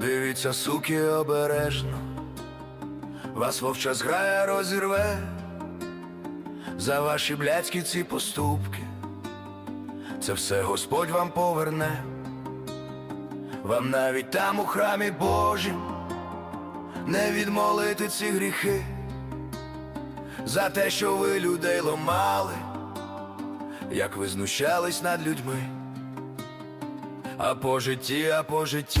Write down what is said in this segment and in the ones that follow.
Дивіться, суки, обережно, вас вовча зграя розірве за ваші блядські ці поступки. Це все Господь вам поверне, вам навіть там у храмі Божім не відмолити ці гріхи, за те, що ви людей ломали, як ви знущались над людьми, а по житті, а по житті.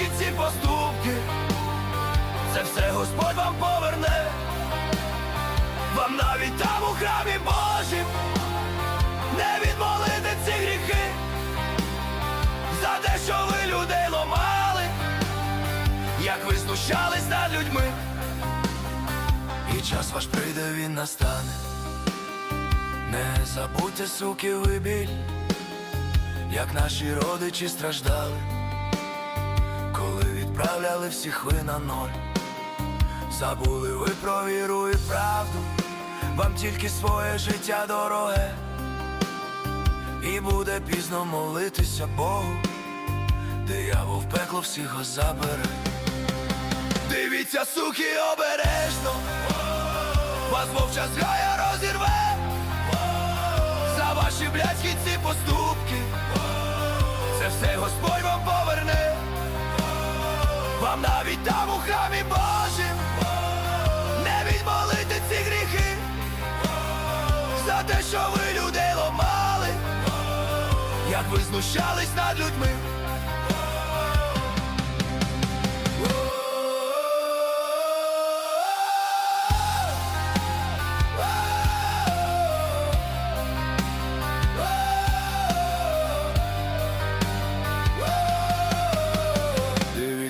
ваші ці поступки, це все Господь вам поверне, вам навіть там у храмі Божім не відмолити ці гріхи, за те, що ви людей ломали, як ви знущались над людьми, і час ваш прийде, він настане. Не забудьте, суки, ви біль, як наші родичі страждали відправляли всіх ви на ноль, забули ви про віру і правду, вам тільки своє життя дороге, і буде пізно молитися Богу, диявол в пекло всіх забере. Дивіться, суки, обережно, вас вовча зграя розірве, у храмі Божим. Не відмолити ці гріхи. За те, що ви людей ломали, як ви знущались над людьми.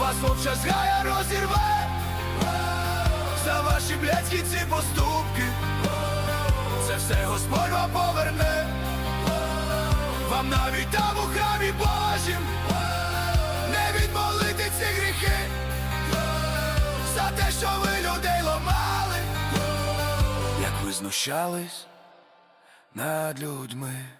вас вовча зграя розірве за ваші блядські ці поступки. Це все Господь вам поверне, вам навіть там у храмі Божім не відмолити ці гріхи, за те, що ви людей ломали, як ви знущались над людьми.